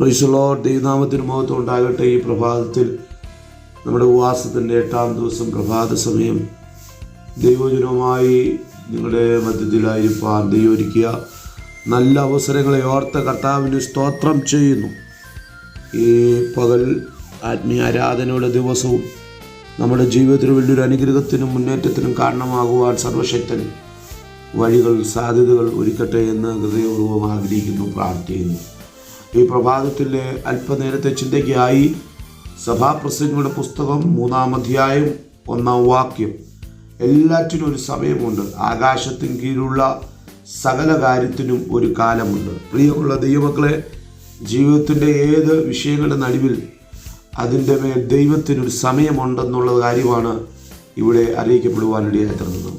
പ്രൈസലോ ദൈവനാമത്തിന് മുഖത്തും ഉണ്ടാകട്ടെ. ഈ പ്രഭാതത്തിൽ നമ്മുടെ ഉപവാസത്തിന്റെ എട്ടാം ദിവസം പ്രഭാത സമയം. ദൈവജനവുമായി നിങ്ങളുടെ മധ്യത്തിലായിരിക്കാൻ ദൈവരിക്കുക നല്ല അവസരങ്ങളെ ഓർത്ത കർത്താവിന് സ്തോത്രം ചെയ്യുന്നു. ഈ പകൽ ആത്മീയ ആരാധനയുടെ ദിവസവും നമ്മുടെ ജീവിതത്തിൽ വലിയൊരു അനുഗ്രഹത്തിനും മുന്നേറ്റത്തിനും കാരണമാകുവാൻ സർവശക്തൻ വഴികൾ സാധ്യതകൾ ഒരുക്കട്ടെ എന്ന് ഹൃദയപൂർവം ആഗ്രഹിക്കുന്നു പ്രാർത്ഥിക്കുന്നു. ഈ പ്രഭാതത്തിലെ അല്പനേരത്തെ ചിന്തയ്ക്കായി സഭാപ്രസംഗങ്ങളുടെ പുസ്തകം മൂന്നാം അധ്യായം ഒന്നാം വാക്യം. എല്ലാറ്റിനും ഒരു സമയമുണ്ട്. ആകാശത്തിന് കീഴിലുള്ള സകല കാര്യത്തിനും ഒരു കാലമുണ്ട്. പ്രിയമുള്ള ദൈവമക്കളെ ജീവിതത്തിന്റെ ഏത് വിഷയങ്ങളുടെ നടുവിൽ അതിന്റെ മേൽ ദൈവത്തിനൊരു സമയമുണ്ടെന്നുള്ള കാര്യമാണ് ഇവിടെ അറിയിക്കപ്പെടുവാനിടയായി തീർന്നത്.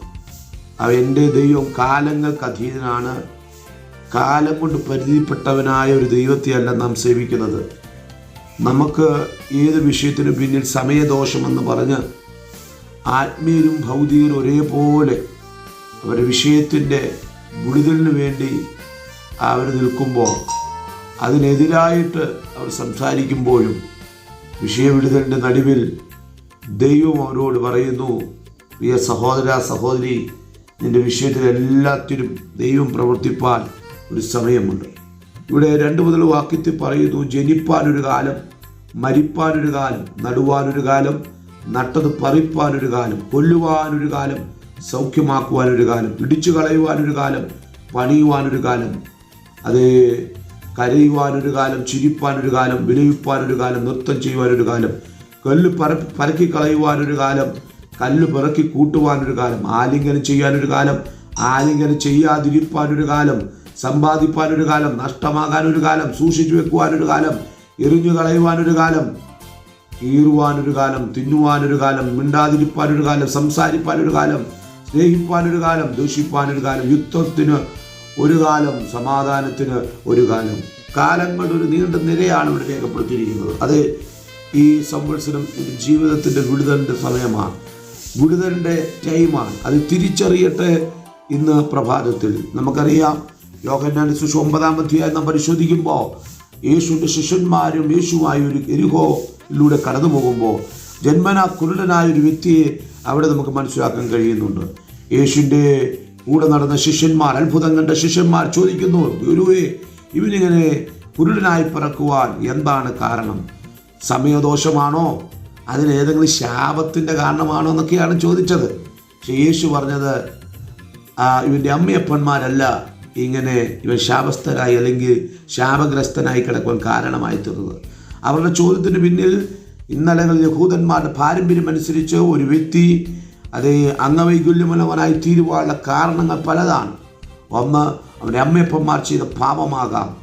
അവ എന്റെ ദൈവം കാലങ്ങൾക്ക് അധീനനാണ്. കാലം കൊണ്ട് പരിധിപ്പെട്ടവനായ ഒരു ദൈവത്തെയല്ല നാം സേവിക്കുന്നത്. നമുക്ക് ഏത് വിഷയത്തിനു പിന്നിൽ സമയദോഷമെന്ന് പറഞ്ഞ് ആത്മീയരും ഭൗതികരും ഒരേപോലെ അവരുടെ വിഷയത്തിന്റെ ഗുളിതലിന് വേണ്ടി അവർ നിൽക്കുമ്പോൾ അതിനെതിരായിട്ട് അവർ സംസാരിക്കുമ്പോഴും വിഷയവിടുതലിന്റെ നടുവിൽ ദൈവം അവരോട് പറയുന്നു പ്രിയ സഹോദര സഹോദരി നിന്റെ വിഷയത്തിൽ എല്ലാത്തിനും ദൈവം പ്രവർത്തിപ്പാൻ ഒരു സമയമുണ്ട്. ഇവിടെ രണ്ട് മുതൽ വാക്യത്തിൽ പറയുന്നു ജനിപ്പാനൊരു കാലം മരിപ്പാനൊരു കാലം നടുവാനൊരു കാലം നട്ടത് പറിപ്പാനൊരു കാലം കൊല്ലുവാനൊരു കാലം സൗഖ്യമാക്കുവാനൊരു കാലം ഇടിച്ചു കളയുവാനൊരു കാലം പണിയുവാനൊരു കാലം അത് കരയുവാനൊരു കാലം ചിരിപ്പാനൊരു കാലം വിലയിപ്പാനൊരു കാലം നൃത്തം ചെയ്യുവാനൊരു കാലം കല്ല് പറ പറക്കി കളയുവാനൊരു കാലം കല്ല് പിറക്കി കൂട്ടുവാനൊരു കാലം ആലിംഗനം ചെയ്യാനൊരു കാലം ആലിംഗനം ചെയ്യാതിരിപ്പാനൊരു കാലം സമ്പാദിപ്പാനൊരു കാലം നഷ്ടമാകാനൊരു കാലം സൂക്ഷിച്ചു വെക്കുവാനൊരു കാലം എറിഞ്ഞു കളയുവാനൊരു കാലം കീറുവാനൊരു കാലം തിന്നുവാനൊരു കാലം മിണ്ടാതിരിപ്പാനൊരു കാലം സംസാരിപ്പാനൊരു കാലം സ്നേഹിപ്പാനൊരു കാലം ദൂഷിപ്പാനൊരു കാലം യുദ്ധത്തിന് ഒരു കാലം സമാധാനത്തിന് ഒരു കാലം. കാലങ്ങളുടെ ഒരു നീണ്ട നിരയാണ് ഇവിടെ രേഖപ്പെടുത്തിയിരിക്കുന്നത്. അത് ഈ സംവത്സരം ജീവിതത്തിന്റെ വിടുതലിന്റെ സമയമാണ്. വിടുതലിന്റെ ടൈമാണ് അത് തിരിച്ചറിയട്ടെ ഇന്ന് പ്രഭാതത്തിൽ. നമുക്കറിയാം യോഹന്നാന്റെ സുഷ ഒമ്പതാം അധ്യായം നാം പരിശോധിക്കുമ്പോൾ യേശുവിന്റെ ശിഷ്യന്മാരും യേശുവായി ഒരു എരിഹോയിലൂടെ കടന്നു പോകുമ്പോൾ ജന്മന കുരുടനായ ഒരു വ്യക്തിയെ അവിടെ നമുക്ക് മനസ്സിലാക്കാൻ കഴിയുന്നുണ്ട്. യേശുവിന്റെ കൂടെ നടന്ന ശിഷ്യന്മാർ അത്ഭുതം കണ്ട ശിഷ്യന്മാർ ചോദിക്കുന്നു ഗുരുവേ ഇവനിങ്ങനെ കുരുടനായി പിറക്കുവാൻ എന്താണ് കാരണം? സമയദോഷമാണോ? അതിനേതെങ്കിലും ശാപത്തിന്റെ കാരണമാണോ എന്നൊക്കെയാണ് ചോദിച്ചത്. പക്ഷേ യേശു പറഞ്ഞത് ഇവന്റെ അമ്മയപ്പന്മാരല്ല ഇങ്ങനെ ഇവൻ ശാപസ്ഥരായി അല്ലെങ്കിൽ ശാപഗ്രസ്തനായി കിടക്കുവാൻ കാരണമായി തീർന്നത്. അവരുടെ ചോദ്യത്തിന് പിന്നിൽ ഇന്നലെ യഹൂദന്മാരുടെ പാരമ്പര്യം അനുസരിച്ച് ഒരു വ്യക്തി അത് അംഗവൈകല്യമുള്ളവനായി തീരുവാനുള്ള കാരണങ്ങൾ പലതാണ്. ഒന്ന് അവന്റെ അമ്മയപ്പന്മാർ ചെയ്ത പാപമാകാം.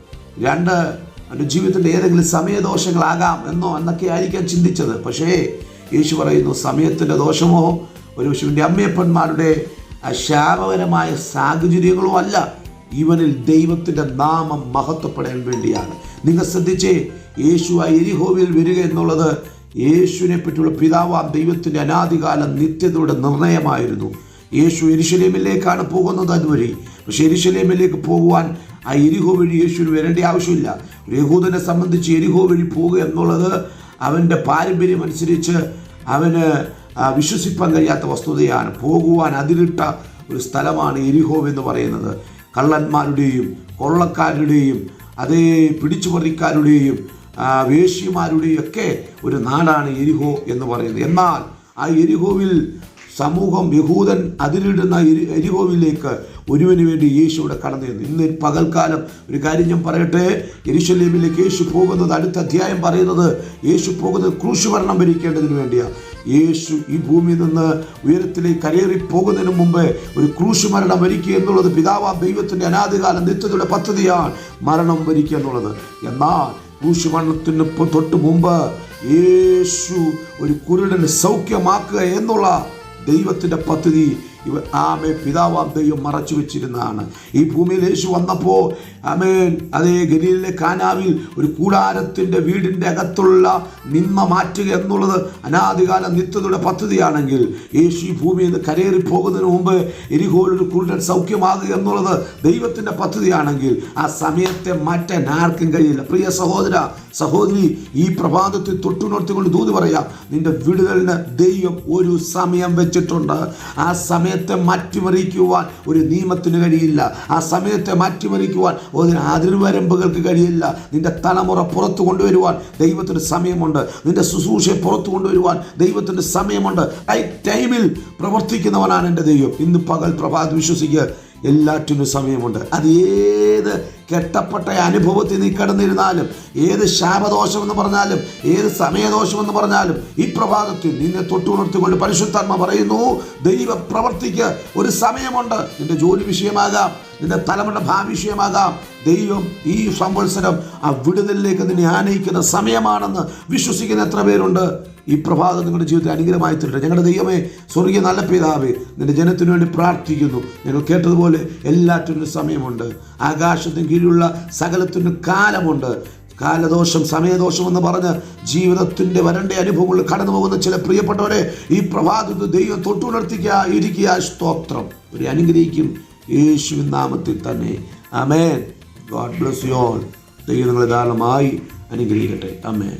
രണ്ട് അവന്റെ ജീവിതത്തിന്റെ ഏതെങ്കിലും സമയദോഷങ്ങളാകാം എന്നോ എന്നൊക്കെ ആയിരിക്കാം ചിന്തിച്ചത്. പക്ഷേ യേശു പറയുന്നു സമയത്തിന്റെ ദോഷമോ? ഒരു പക്ഷേ അമ്മയപ്പന്മാരുടെ ശാപകരമായ സാഹചര്യങ്ങളോ അല്ല. ഇവനിൽ ദൈവത്തിന്റെ നാമം മഹത്വപ്പെടാൻ വേണ്ടിയാണ്. നിങ്ങൾ ശ്രദ്ധിച്ചേ യേശു ആ എരിഹോവിൽ വരിക എന്നുള്ളത് യേശുവിനെ പറ്റിയുള്ള പിതാവാം ദൈവത്തിന്റെ അനാദികാല നിത്യതയുടെ നിർണയമായിരുന്നു. യേശു എരിശലേമിലേക്കാണ് പോകുന്നത് അതുവഴി പക്ഷെ എരിശലേമിലേക്ക് പോകുവാൻ ആ എരിഹോ വഴി യേശുവിന് വരേണ്ട ആവശ്യമില്ല. ഒരു യഹൂദനെ സംബന്ധിച്ച് എരിഹോ വഴി പോകുക എന്നുള്ളത് അവന്റെ പാരമ്പര്യം അനുസരിച്ച് അവന് വിശ്വസിപ്പാൻ കഴിയാത്ത വസ്തുതയാണ്. പോകുവാൻ അതിലിട്ട ഒരു സ്ഥലമാണ് എരിഹോ എന്ന് പറയുന്നത്. കള്ളന്മാരുടെയും കൊള്ളക്കാരുടെയും അതേ പിടിച്ചുപറിക്കാരുടെയും വേശ്യമാരുടെയും ഒക്കെ ഒരു നാടാണ് എരിഹോ എന്ന് പറയുന്നത് എന്നാൽ ആ എരിഹോവിൽ സമൂഹം യഹൂദൻ അതിരിടുന്ന എരി- എരിഹോവിലേക്ക് ഒരുവന് വേണ്ടി യേശു ഇവിടെ കടന്നു ചെന്നു. ഇന്ന് പകൽക്കാലം ഒരു കാര്യം ഞാൻ പറയട്ടെ എരിശല്യമിലേക്ക് യേശു പോകുന്നത് അടുത്ത അധ്യായം പറയുന്നത് യേശു പോകുന്നത് ക്രൂശുമരണം ഭരിക്കേണ്ടതിന് വേണ്ടിയാണ് യേശു ഈ ഭൂമിയിൽ നിന്ന് ഉയരത്തിലേക്ക് കരയേറി പോകുന്നതിന് മുമ്പ് ഒരു ക്രൂശ് മരണം വരിക്കുക എന്നുള്ളത് പിതാവ ദൈവത്തിന്റെ അനാദികാല നിത്യത്തിന്റെ പദ്ധതിയാണ് മരണം വരിക്കുക എന്നുള്ളത്. എന്നാൽ ക്രൂശ് മരണത്തിന് തൊട്ട് മുമ്പ് യേശു ഒരു കുരുടന് സൗഖ്യമാക്കുക എന്നുള്ള ദൈവത്തിന്റെ പദ്ധതി ഇവ ആമേ പിതാവാം ദൈവം മറച്ചു വെച്ചിരുന്നതാണ്. ഈ ഭൂമിയിൽ യേശു വന്നപ്പോൾ ആമേൻ അതേ ഗലീലിലെ കാനാവിൽ ഒരു കൂടാരത്തിന്റെ വീടിന്റെ അകത്തുള്ള നിന്മ മാറ്റുക എന്നുള്ളത് അനാദികാല നിത്യതയുടെ പദ്ധതിയാണെങ്കിൽ യേശു ഈ ഭൂമിയിൽ നിന്ന് കരയേറി പോകുന്നതിന് മുമ്പ് എരിഹോലൊരു കുരുടൻ സൗഖ്യമാകുക എന്നുള്ളത് ദൈവത്തിന്റെ പദ്ധതിയാണെങ്കിൽ ആ സമയത്തെ മാറ്റാൻ ആർക്കും കഴിയില്ല. പ്രിയ സഹോദര സഹോദരി ഈ പ്രഭാതത്തിൽ തൊട്ടുണർത്തിക്കൊണ്ട് ദൂത് പറയാം. നിന്റെ വിടുതലിന് ദൈവം ഒരു സമയം വെച്ചിട്ടുണ്ട്. ആ സമയത്തെ മാറ്റിമറിക്കുവാൻ ഒരു നിയമത്തിന് കഴിയില്ല. ആ സമയത്തെ മാറ്റിമറിക്കുവാൻ ഒരു അതിർവരമ്പുകൾക്ക് കഴിയില്ല. നിന്റെ തലമുറ പുറത്തു കൊണ്ടുവരുവാൻ ദൈവത്തിന് സമയമുണ്ട്. നിന്റെ ശുശ്രൂഷയെ പുറത്തു കൊണ്ടുവരുവാൻ ദൈവത്തിന് സമയമുണ്ട്. റൈറ്റ് ടൈമിൽ പ്രവർത്തിക്കുന്നവനാണ് എന്റെ ദൈവം. ഇന്ന് പകൽ പ്രഭാത് വിശ്വസിക്കുക എല്ലാറ്റിനും സമയമുണ്ട്. അത് ഏത് കെട്ടപ്പെട്ട അനുഭവത്തിൽ നീ കിടന്നിരുന്നാലും ഏത് ശാപദോഷമെന്ന് പറഞ്ഞാലും ഏത് സമയദോഷമെന്ന് പറഞ്ഞാലും ഈ പ്രഭാതത്തിൽ നിന്നെ തൊട്ടുണർത്തിക്കൊണ്ട് പരിശുദ്ധാത്മ പറയുന്നു ദൈവ പ്രവർത്തിക്ക് ഒരു സമയമുണ്ട് നിന്റെ ജോലി വിഷയമാകാം നിന്റെ തലമുറ ഭാവി ദൈവം ഈ സംവത്സരം ആ വിടുതലിലേക്ക് നിന്നെ ആനയിക്കുന്ന സമയമാണെന്ന് വിശ്വസിക്കുന്ന എത്ര പേരുണ്ട്. ഈ പ്രഭാതം നിങ്ങളുടെ ജീവിതത്തിൽ അനുഗ്രഹമായി തരട്ടെ. ഞങ്ങളുടെ ദൈവമേ സ്വർഗീയ നല്ല പിതാവേ നിന്റെ ജനത്തിനു വേണ്ടി പ്രാർത്ഥിക്കുന്നു. ഞങ്ങൾ കേട്ടതുപോലെ എല്ലാറ്റിനും സമയമുണ്ട്. ആകാശത്തിന് കീഴിലുള്ള സകലത്തിനും കാലമുണ്ട്. കാലദോഷം സമയദോഷം എന്ന് പറഞ്ഞ് ജീവിതത്തിന്റെ വരണ്ട അനുഭവങ്ങൾ കടന്നു പോകുന്ന ചില പ്രിയപ്പെട്ടവരെ ഈ പ്രഭാതത്തിൽ ദൈവം തൊട്ടുണർത്തിക്കുക ഇരിക്കുക സ്തോത്രം. ഒരു അനുഗ്രഹിക്കും. യേശുവിൻ നാമത്തിൽ തന്നെ. Amen God bless you all. ദൈവം നിങ്ങളെ ധാരാളമായി അനുഗ്രഹിക്കട്ടെ. അമേൻ